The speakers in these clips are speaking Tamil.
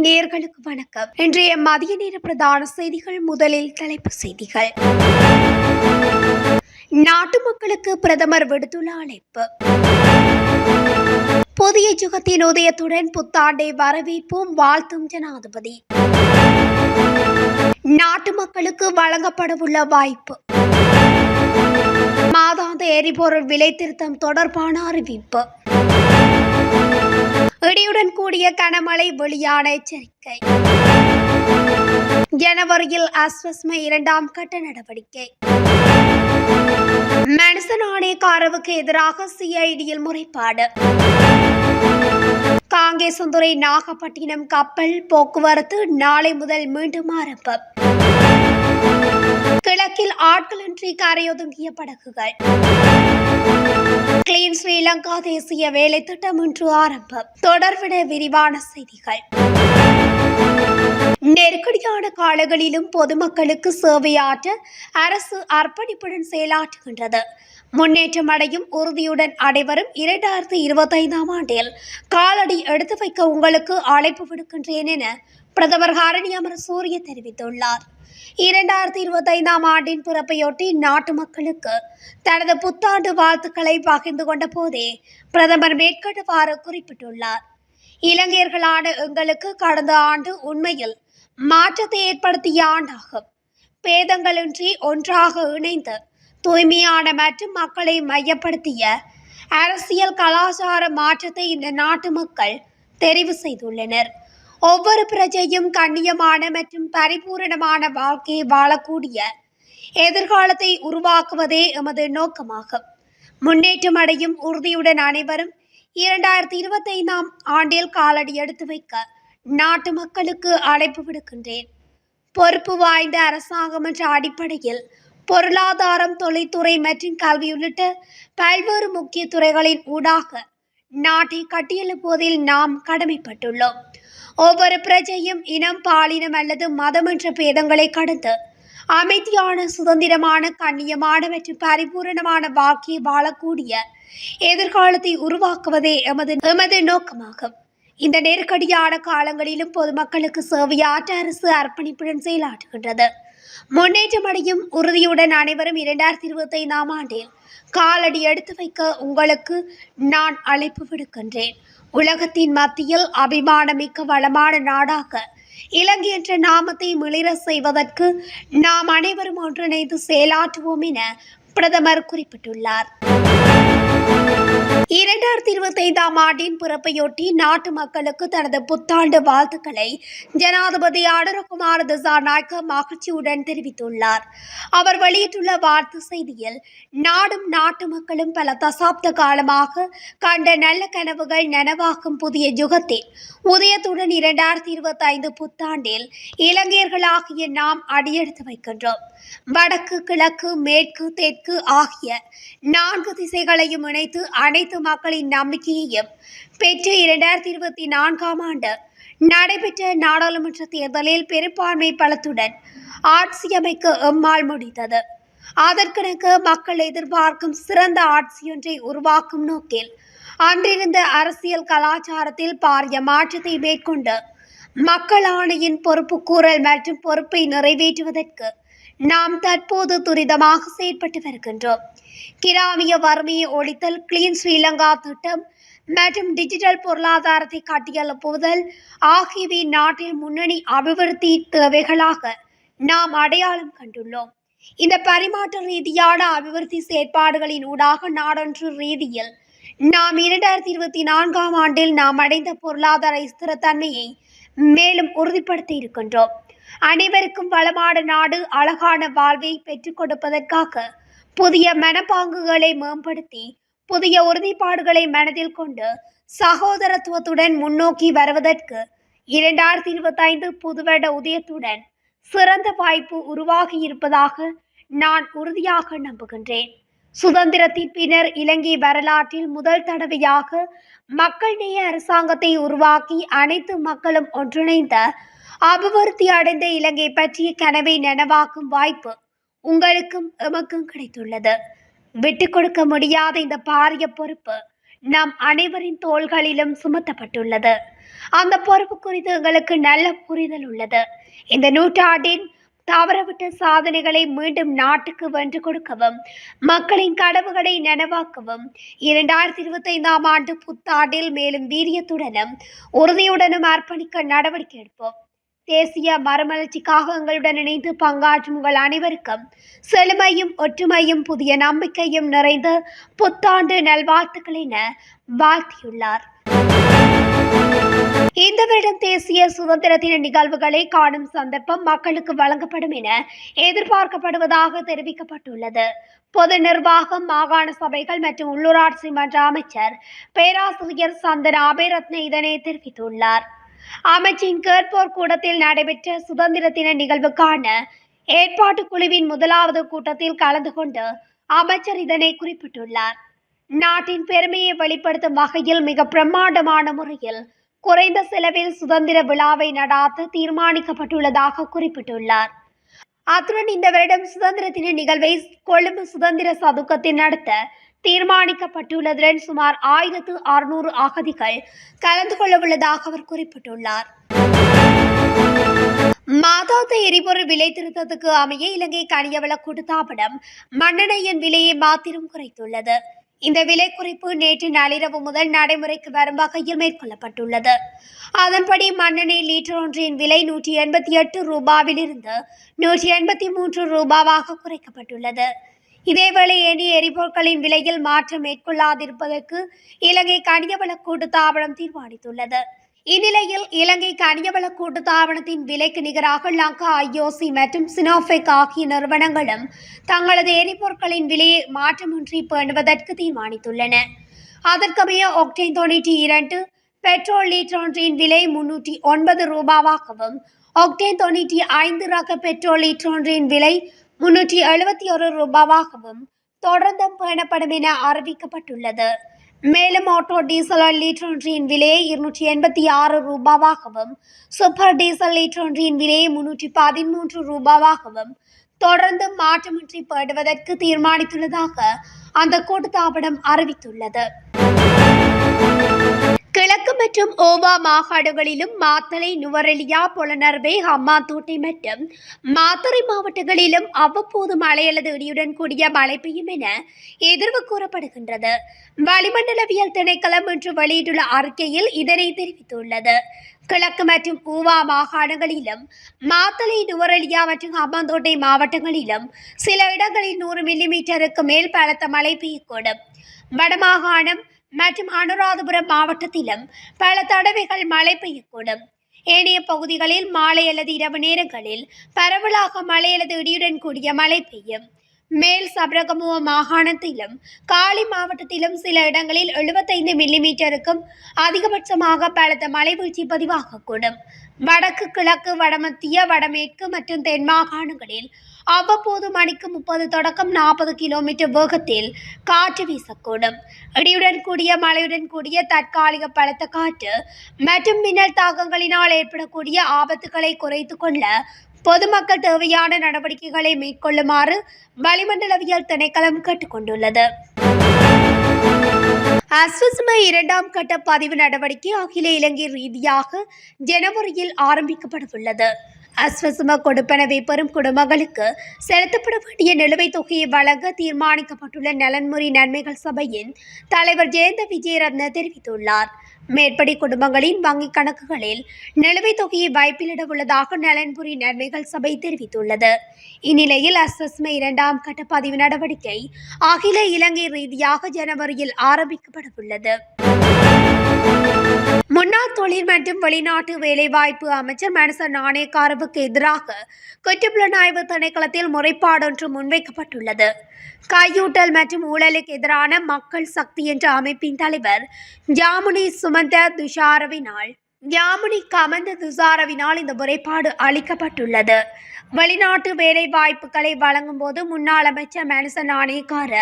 நேர்களுக்கு வணக்கம். இன்றைய மதிய நேர பிரதான செய்திகள் முதலில் தலைப்பு செய்திகள். நாட்டு மக்களுக்கு பிரதமர் விடுத்துள்ள அழைப்பு. புதிய யுகத்தின் உதயத்துடன் புத்தாண்டை வரவேற்போம் வாழ்த்தும் ஜனாதிபதி. நாட்டு மக்களுக்கு வழங்கப்படவுள்ள வாய்ப்பு. மாதாந்த எரிபொருள் விலை திருத்தம் தொடர்பான அறிவிப்பு. இடியுடன் கூடிய கனமழை வெளியான எச்சரிக்கை. ஜனவரியில் அஸ்வஸ்மை இரண்டாம் கட்ட நடவடிக்கை. மனுஷன் ஆணையக்காரவுக்கு எதிராக சிஐடியில் முறைப்பாடு. காங்கேசந்துறை நாகப்பட்டினம் கப்பல் போக்குவரத்து நாளை முதல் மீண்டும் ஆரம்பம். கிழக்கில் ஆட்களின்றி கரையொதுங்கிய படகுகள். கிளீன் ஸ்ரீலங்கா தேசிய வேலை திட்டம் இன்று ஆரம்பம். தொடர்பிட விரிவான செய்திகள். நெருக்கடியான காலங்களிலும் பொதுமக்களுக்கு சேவையாற்ற அரசு அர்ப்பணிப்புடன் செயலாற்றுகின்றது. முன்னேற்றம் அடையும் உறுதியுடன் அனைவரும் இரண்டாயிரத்தி இருபத்தைந்தாம் ஆண்டில் காலடி எடுத்து வைக்க உங்களுக்கு அழைப்பு விடுக்கின்றேன் என பிரதமர் ஹரணி அமர சூரிய தெரிவித்துள்ளார். இரண்டாயிரத்தி இருபத்தைந்தாம் ஆண்டின் பிறப்பையொட்டி நாட்டு மக்களுக்கு தனது புத்தாண்டு வாழ்த்துக்களை பகிர்ந்து கொண்ட போதே பிரதமர் மேற்கண்டவாறு குறிப்பிட்டுள்ளார். இலங்கையர்களான எங்களுக்கு கடந்த ஆண்டு உண்மையில் மாற்றத்தை ஏற்படுத்திய ஆண்டாகும். பேதங்களின்றி ஒன்றாக இணைந்து தூய்மையான மற்றும் மக்களை மையப்படுத்திய அரசியல் கலாச்சார மாற்றத்தை இந்த நாட்டு மக்கள் தெரிவு செய்துள்ளனர். ஒவ்வொரு பிரஜையும் கண்ணியமான மற்றும் பரிபூரணமான வாழ்க்கையை வாழக்கூடிய எதிர்காலத்தை உருவாக்குவதே எமது நோக்கமாகும். முன்னேற்றம் அடையும் உறுதியுடன் அனைவரும் இரண்டாயிரத்தி இருபத்தைந்தாம் ஆண்டில் காலடி எடுத்து வைக்க நாட்டு மக்களுக்கு அழைப்பு விடுக்கின்றேன். பொறுப்பு வாய்ந்த அரசாங்கம் என்ற அடிப்படையில் பொருளாதாரம் தொழில்துறை மற்றும் கல்வி உள்ளிட்ட பல்வேறு முக்கிய துறைகளின் ஊடாக நாட்டை கட்டியெழுப்புவதில் நாம் கடமைப்பட்டுள்ளோம். ஒவ்வொரு பிரஜையும் இனம் பாலினம் அல்லது மதம் என்ற பேதங்களை கடந்து அமைதியான சுதந்திரமான கண்ணியமான மற்றும் பரிபூரணமான வாழ்க்கையை வாழக்கூடிய எதிர்காலத்தை உருவாக்குவதே எமது எமது நோக்கமாகும். இந்த நெருக்கடியான காலங்களிலும் பொதுமக்களுக்கு சேவையாற்ற அரசு அர்ப்பணிப்புடன் செயலாற்றுகின்றது. முன்னேற்றமடையும் உறுதியுடன் அனைவரும் இரண்டாயிரத்தி இருபத்தி ஐந்தாம் ஆண்டில் காலடி எடுத்து வைக்க உங்களுக்கு நான் அழைப்பு விடுக்கின்றேன். உலகத்தின் மத்தியில் அபிமானமிக்க வளமான நாடாக இலங்கை என்ற நாமத்தை மிளிர செய்வதற்கு நாம் அனைவரும் ஒன்றிணைந்து செயலாற்றுவோம் என பிரதமர் குறிப்பிட்டுள்ளார். இரண்டாயிரத்தி இருபத்தி ஐந்தாம் ஆண்டின் பிறப்பையொட்டி நாட்டு மக்களுக்கு தனது புத்தாண்டு வாழ்த்துக்களை ஜனாதிபதி அனுரகுமார் திசாநாயக்க மகிழ்ச்சியுடன் தெரிவித்துள்ளார். அவர் வெளியிட்டுள்ள வாழ்த்து செய்தியில் நாடும் நாட்டு மக்களும் பல தசாப்த காலமாக கண்ட நல்ல கனவுகள் நனவாக்கும் புதிய யுகத்தில் உதயத்துடன் இரண்டாயிரத்தி இருபத்தி ஐந்து புத்தாண்டில் இலங்கையர்களாகிய நாம் அடியெடுத்து வைக்கின்றோம். வடக்கு கிழக்கு மேற்கு தெற்கு ஆகிய நான்கு திசைகளையும் இணைத்து அனைத்து மக்களின் நம்பிக்கையையும் பெற்று இரண்டாயிரத்தி இருபத்தி நான்காம் ஆண்டு நடைபெற்ற நாடாளுமன்ற தேர்தலில் பெரும்பான்மை பலத்துடன் ஆட்சி அமைக்க எம்மால் முடிந்தது. அதற்கெனக்கு மக்கள் எதிர்பார்க்கும் சிறந்த ஆட்சியொன்றை உருவாக்கும் நோக்கில் அன்றிருந்த அரசியல் கலாச்சாரத்தில் பாரிய மாற்றத்தை மேற்கொண்டு மக்கள் ஆணையின் பொறுப்பு கூறல் மற்றும் பொறுப்பை நிறைவேற்றுவதற்கு நாம் தற்போது துரிதமாக செயற்பட்டு வருகின்றோம். கிராமிய வறுமையை ஒழித்தல் கிளீன் ஸ்ரீலங்கா திட்டம் மற்றும் டிஜிட்டல் பொருளாதாரத்தை கட்டியெழுப்புதல் ஆகியவை நாட்டில் முன்னணி அபிவிருத்தி தேவைகளாக நாம் அடையாளம் கண்டுள்ளோம். இந்த பரிமாற்ற ரீதியான அபிவிருத்தி செயற்பாடுகளின் ஊடாக நாடொன்று ரீதியில் நாம் இரண்டாயிரத்தி இருபத்தி நான்காம் ஆண்டில் நாம் அடைந்த பொருளாதார ஸ்திரத்தன்மையை மேலும் உறுதிப்படுத்தி இருக்கின்றோம். அனைவருக்கும் வளமான நாடு அழகான வாழ்வை பெற்றுக் கொடுப்பதற்காக புதிய மனப்பாங்குகளை மேம்படுத்தி புதிய உறுதிப்பாடுகளை மனதில் கொண்டு சகோதரத்துவத்துடன் முன்னோக்கி வருவதற்கு இரண்டாயிரத்தி இருபத்தைந்து புதுவட உதயத்துடன் சிறந்த வாய்ப்பு உருவாகி இருப்பதாக நான் உறுதியாக நம்புகின்றேன். சுதந்திரத்தின் பின்னர் இலங்கை வரலாற்றில் முதல் தடவையாக மக்கள் நேய அரசாங்கத்தை உருவாக்கி அனைத்து மக்களும் ஒன்றிணைந்த அபிவிருத்தி அடைந்த இலங்கை பற்றிய கனவை நனவாக்கும் வாய்ப்பு உங்களுக்கும் எமக்கும் கிடைத்துள்ளது. விட்டு கொடுக்க முடியாத இந்த பாரிய பொறுப்பு நம் அனைவரின் தோள்களிலும் சுமத்தப்பட்டுள்ளது. அந்த பொறுப்பு குறித்து எங்களுக்கு நல்ல புரிதல் உள்ளது. இந்த நூற்றாண்டின் தவறவிட்ட சாதனைகளை மீண்டும் நாட்டுக்கு வென்று கொடுக்கவும் மக்களின் கனவுகளை நனவாக்கவும் இரண்டாயிரத்தி இருபத்தி ஐந்தாம் ஆண்டு புத்தாண்டில் மேலும் வீரியத்துடனும் உறுதியுடனும் அர்ப்பணிக்க நடவடிக்கை எடுப்போம். தேசிய மறுமலர்ச்சிக்காக எங்களுடன் இணைந்து பங்காற்றும் உங்கள் அனைவருக்கும் செழுமையும் ஒற்றுமையும் புதிய நம்பிக்கையும் நிறைந்த புத்தாண்டு நல்வாழ்த்துக்கள் என வாழ்த்தியுள்ளார். இந்த வருடம் தேசிய சுதந்திர தின நிகழ்வுகளை காணும் சந்தர்ப்பம் மக்களுக்கு வழங்கப்படும் என எதிர்பார்க்கப்படுவதாக தெரிவிக்கப்பட்டுள்ளது. பொது நிர்வாகம் மாகாண சபைகள் மற்றும் உள்ளூராட்சி மன்ற அமைச்சர் பேராசிரியர் சந்தன அபேரத்ன இதனை தெரிவித்துள்ளார். அமைச்சின் கேட்போர் கூடத்தில் நடைபெற்ற சுதந்திர தின நிகழ்வுக்கான ஏற்பாட்டு குழுவின் முதலாவது கூட்டத்தில் கலந்து கொண்டு அமைச்சர் இதனை குறிப்பிட்டுள்ளார். நாட்டின் பெருமையை வெளிப்படுத்தும் வகையில் மிக பிரம்மாண்டமான முறையில் குறைந்த செலவில் சுதந்திர விழாவை நடாத்த தீர்மானிக்கப்பட்டுள்ளதாக குறிப்பிட்டுள்ளார். அத்துடன் இந்த வருடம் சுதந்திர தின நிகழ்வை கொழும்பு சுதந்திர சதுக்கத்தில் நடத்த தீர்மானிக்கப்பட்டுள்ளதுடன் சுமார் ஆயிரத்து அறுநூறு அகதிகள் கலந்து கொள்ளவுள்ளதாக அவர் குறிப்பிட்டுள்ளார். மாதாந்த எரிபொருள் விலை திருத்தத்துக்கு அமைய இலங்கை கனியவள கூட்டுத்தாபனம் மண்ணெண்ணெயின் விலையை மாத்திரம் குறைத்துள்ளது. இந்த விலை குறைப்பு நேற்று நள்ளிரவு முதல் நடைமுறைக்கு வரும் வகையில் மேற்கொள்ளப்பட்டுள்ளது. அதன்படி மண்ணெண்ணெய் லீட்டர் ஒன்றின் விலை நூற்றி எண்பத்தி எட்டு ரூபாவிலிருந்து நூற்றி எண்பத்தி மூன்று ரூபாவாக குறைக்கப்பட்டுள்ளது. இதேவேளை எண்ணி எரிபொருட்களின் விலையில் மாற்றம் மேற்கொள்ளாதிருப்பதற்கு இலங்கை கனியவள கூட்டுத்தாபனம் தீர்மானித்துள்ளது. இந்நிலையில் இலங்கை கனியவள கூட்டுத்தாபனத்தின் விலைக்கு நிகராக லங்கா ஐஓசி மற்றும் சினோஃபெக் ஆகிய நிறுவனங்களும் தங்களது எரிபொருட்களின் விலையை மாற்றமின்றி பேணுவதற்கு தீர்மானித்துள்ளன. அதற்கமைய ஒக்டைன் தொண்ணூற்றி இரண்டு பெட்ரோல் லீட்டர் ஒன்றின் விலை முன்னூற்றி ஒன்பது ரூபாவாகவும் ஒக்டேன் தொண்ணூற்றி ஐந்து ரக பெட்ரோல் லீட்டர் ஒன்றின் விலை முன்னூற்றி எழுபத்தி ஒரு ரூபாவாகவும் தொடர்ந்தும் பேணப்படும் என அறிவிக்கப்பட்டுள்ளது. மேலும் ஆட்டோ டீசல் லீட்டர் ஒன்றின் விலையை இருநூற்றி எண்பத்தி ஆறு ரூபாவாகவும் சூப்பர் டீசல் லீட்டர் ஒன்றின் விலையை முன்னூற்றி பதிமூன்று ரூபாவாகவும் தொடர்ந்து மாற்றமின்றி பேடுவதற்கு தீர்மானித்துள்ளதாக அந்த கூட்டுத்தாபனம் அறிவித்துள்ளது. கிழக்கு மற்றும் ஓவா மாகாடுகளிலும் மாத்தளை நுவரெலியா புலனர்வே ஹம்மாந்தோட்டை மற்றும் மாத்தறை மாவட்டங்களிலும் அவ்வப்போது மழை அல்லது இடியுடன் கூடிய மழை பெய்யும் என எதிர்வு கூறப்படுகின்றது. வளிமண்டலவியல் திணைக்களம் இன்று வெளியிட்டுள்ள அறிக்கையில் இதனை தெரிவித்துள்ளது. கிழக்கு மற்றும் ஊவா மாகாணங்களிலும் மாத்தளை நுவரெலியா மற்றும் ஹம்மாந்தோட்டை மாவட்டங்களிலும் சில இடங்களில் நூறு மில்லிமீட்டருக்கு மேல் பலத்த மழை பெய்யக்கூடும். வடமாகாணம் மற்றும் அனுராதபுரம் மாவட்டத்திலும் பல தடவைகள் மழை பெய்யக்கூடும். ஏனைய பகுதிகளில் மாலை அல்லது இரவு நேரங்களில் பரவலாக மழை அல்லது இடியுடன் கூடிய மழை பெய்யும். மேல் சபரகமுவ மாகாணத்திலும் காலி மாவட்டத்திலும் சில இடங்களில் எழுபத்தைந்து மில்லிமீட்டருக்கும் அதிகபட்சமாக பலத்த மழை வீழ்ச்சி பதிவாகக்கூடும். வடக்கு கிழக்கு வடமத்திய வடமேற்கு மற்றும் தென் மாகாணங்களில் அவ்வப்போது மணிக்கு முப்பது தொடக்கம் நாற்பது கிலோமீட்டர் வேகத்தில் காற்று வீசக்கூடும். இடியுடன் கூடிய மழையுடன் கூடிய தற்காலிக பலத்த காற்று மற்றும் மின்னல் தாக்கங்களினால் ஏற்படக்கூடிய ஆபத்துகளை குறைத்து கொள்ள பொதுமக்கள் தேவையான நடவடிக்கைகளை மேற்கொள்ளுமாறு வளிமண்டலவியல் திணைக்களம் கேட்டுக்கொண்டுள்ளது. அஸ்வஸ்ம இரண்டாம் கட்ட பதிவு நடவடிக்கை அகில இலங்கை ரீதியாக ஜனவரியில் ஆரம்பிக்கப்படவுள்ளது. அஸ்வசும கொடுப்பனவை பெறும் குடும்பங்களுக்கு செலுத்தப்பட வேண்டிய நிலுவைத் தொகையை வழங்க தீர்மானிக்கப்பட்டுள்ள நலன்முறை நன்மைகள் சபையின் தலைவர் ஜெயந்த விஜயரத்ன தெரிவித்துள்ளார். மேற்படி குடும்பங்களின் வங்கிக் கணக்குகளில் நிலுவைத் தொகையை வாய்ப்பிலிட உள்ளதாக நலன்புரி நன்மைகள் சபை தெரிவித்துள்ளது. இந்நிலையில் அஸ்வஸ்ம இரண்டாம் கட்ட பதிவு நடவடிக்கை அகில இலங்கை ரீதியாக ஜனவரியில் ஆரம்பிக்கப்படவுள்ளது. முன்னாள் தொழில் மற்றும் வெளிநாட்டு வேலைவாய்ப்பு அமைச்சர் மனச நாணயக்காரவுக்கு எதிராக குற்றப்புலனாய்வு திணைக்களத்தில் முறைப்பாடொன்று முன்வைக்கப்பட்டுள்ளது. கையூட்டல் மற்றும் ஊழலுக்கு எதிரான மக்கள் சக்தி என்ற அமைப்பின் தலைவர் ஜாமுனி சுமந்த துஷாரவினால் ஜாமுனி கமந்த துசாரவினால் இந்த முறைப்பாடு அளிக்கப்பட்டுள்ளது. வெளிநாட்டு வேலை வாய்ப்புகளை வழங்கும் போது முன்னாள் அமைச்சர் மனச ஆணையக்கார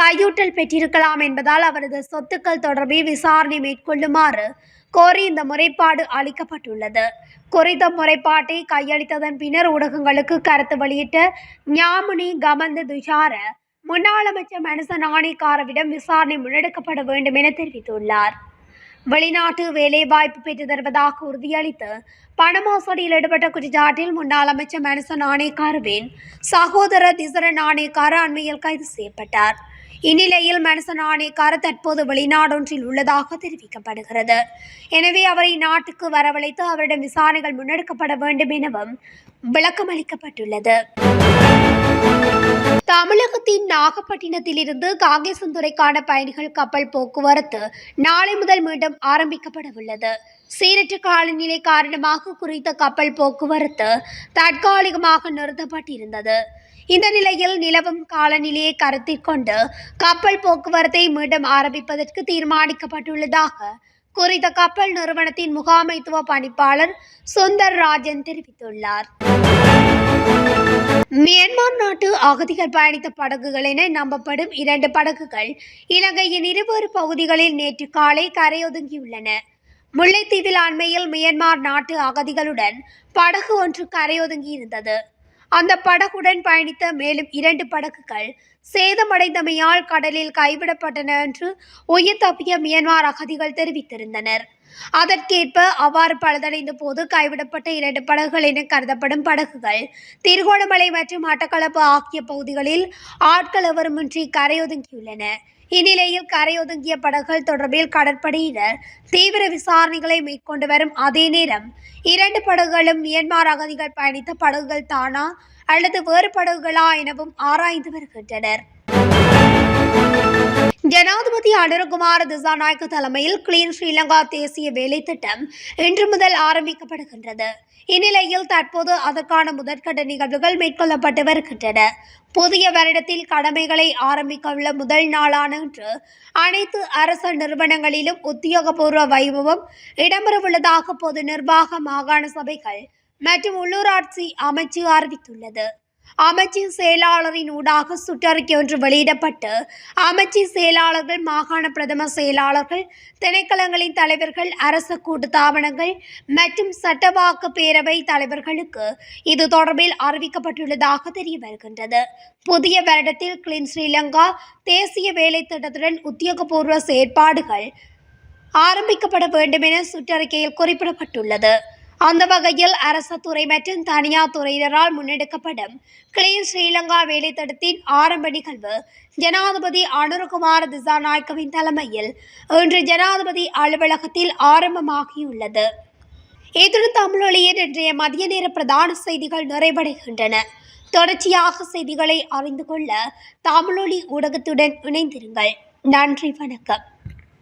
கையூட்டல் பெற்றிருக்கலாம் என்பதால் அவரது சொத்துக்கள் தொடர்பில் விசாரணை மேற்கொள்ளுமாறு கோரி இந்த முறைப்பாடு அளிக்கப்பட்டுள்ளது. குறித்த முறைப்பாட்டை கையளித்ததன் பின்னர் ஊடகங்களுக்கு கருத்து வெளியிட்ட ஞாமுனி கமந்த துஷார முன்னாள் அமைச்சர் மனச ஆணைக்காரவிடம் விசாரணை முன்னெடுக்கப்பட வேண்டும் என தெரிவித்துள்ளார். வெளிநாட்டு வேலைவாய்ப்பு பெற்று தருவதாக உறுதியளித்து பண மோசடியில் ஈடுபட்ட குற்றச்சாட்டில் முன்னாள் அமைச்சர் மனசன் நாணயக்காரவின் சகோதரர் திசர நாணயக்கார அண்மையில் கைது செய்யப்பட்டார். இந்நிலையில் மனசன் நாணயக்கார தற்போது வெளிநாடொன்றில் உள்ளதாக தெரிவிக்கப்படுகிறது. எனவே அவரை நாட்டுக்கு வரவழைத்து அவரிடம் விசாரணைகள் முன்னெடுக்கப்பட வேண்டும் எனவும் விளக்கமளிக்கப்பட்டுள்ளது. தமிழகத்தின் நாகப்பட்டினத்திலிருந்து காங்கேசந்துறைக்கான பயணிகள் கப்பல் போக்குவரத்து நாளை முதல் மீண்டும் ஆரம்பிக்கப்பட உள்ளது சீரற்ற காலநிலை காரணமாக குறித்த கப்பல் போக்குவரத்து தற்காலிகமாக நிறுத்தப்பட்டிருந்தது. இந்த நிலையில் நிலவும் காலநிலையை கருத்தில் கொண்டு கப்பல் போக்குவரத்தை மீண்டும் ஆரம்பிப்பதற்கு தீர்மானிக்கப்பட்டுள்ளதாக குறித்த கப்பல் நிறுவனத்தின் முகாமைத்துவ பணிப்பாளர் சுந்தர் ராஜன் தெரிவித்துள்ளார். மியான்மர் நாட்டு அகதிகள் பயணித்த படகுகள் என நம்பப்படும் இரண்டு படகுகள் இலங்கையின் இருவேறு பகுதிகளில் நேற்று காலை கரையொதுங்கியுள்ளன. முல்லைத்தீவில் அண்மையில் மியான்மர் நாட்டு அகதிகளுடன் படகு ஒன்று கரையொதுங்கி இருந்தது அந்த படகுடன் பயணித்த மேலும் இரண்டு படகுகள் சேதமடைந்தமையால் கடலில் கைவிடப்பட்டன என்று உயிர் தப்பிய மியான்மர் அகதிகள் தெரிவித்திருந்தனர். அதற்கேற்ப அவ்வாறு பழுதடைந்த போது கைவிடப்பட்ட இரண்டு படகுகள் என கருதப்படும் படகுகள். திருகோணமலை மற்றும் மட்டக்களப்பு ஆகிய பகுதிகளில் ஆட்கள் எவருமின்றி கரையொதுங்கியுள்ளன. இந்நிலையில் கரையொதுங்கிய படகுகள் தொடர்பில் கடற்படையினர் தீவிர விசாரணைகளை மேற்கொண்டு வரும் அதே நேரம் இரண்டு படகுகளும் மியன்மார் அகதிகள் பயணித்த படகுகள் தானா அல்லது வேறு படகுகளா எனவும் ஆராய்ந்து வருகின்றனர். ஜனாதிபதி அனுரகுமார திசாநாயக்க தலைமையில் கிளீன் ஸ்ரீலங்கா தேசிய வேலை திட்டம் இன்று முதல் ஆரம்பிக்கப்படுகின்றது. இந்நிலையில் தற்போது அதற்கான முதற்கட்ட நிகழ்வுகள் மேற்கொள்ளப்பட்டு வருகின்றன. புதிய வருடத்தில் கடமைகளை ஆரம்பிக்க உள்ள முதல் நாளான இன்று அனைத்து அரச நிறுவனங்களிலும் உத்தியோகபூர்வ வைபவம் இடம்பெறவுள்ளதாக பொது நிர்வாக மாகாண சபைகள் மற்றும் உள்ளூராட்சி அமைச்சு அறிவித்துள்ளது. அமைச்சின் செயலாளரின் ஊடாக சுற்றறிக்கை ஒன்று வெளியிடப்பட்டு அமைச்சின் செயலாளர்கள் மாகாண பிரதம செயலாளர்கள் திணைக்களங்களின் தலைவர்கள் அரச கூட்டு தாபனங்கள் மற்றும் சட்டவாக்கு பேரவை தலைவர்களுக்கு இது தொடர்பில் அறிவிக்கப்பட்டுள்ளதாக தெரிய வருகின்றது. புதிய வருடத்தில் கிளீன் ஸ்ரீலங்கா தேசிய வேலை திட்டத்துடன் உத்தியோகபூர்வ செயற்பாடுகள் ஆரம்பிக்கப்பட வேண்டும் என சுற்றறிக்கையில் குறிப்பிடப்பட்டுள்ளது. அந்த வகையில் அரச துறை மற்றும் தனியார் துறையினரால் முன்னெடுக்கப்படும் கிளீன் ஸ்ரீலங்கா வேலைத்திட்டத்தின் ஆரம்ப நிகழ்வு ஜனாதிபதி அனுரகுமார திசாநாயக்கவின் தலைமையில் இன்று ஜனாதிபதி அலுவலகத்தில் ஆரம்பமாகியுள்ளது. இத்துடன் தமிழொலியின் இன்றைய மதிய நேர பிரதான செய்திகள் நிறைவடைகின்றன. தொடர்ச்சியாக செய்திகளை அறிந்து கொள்ள தமிழொலி ஊடகத்துடன் இணைந்திருங்கள். நன்றி வணக்கம்.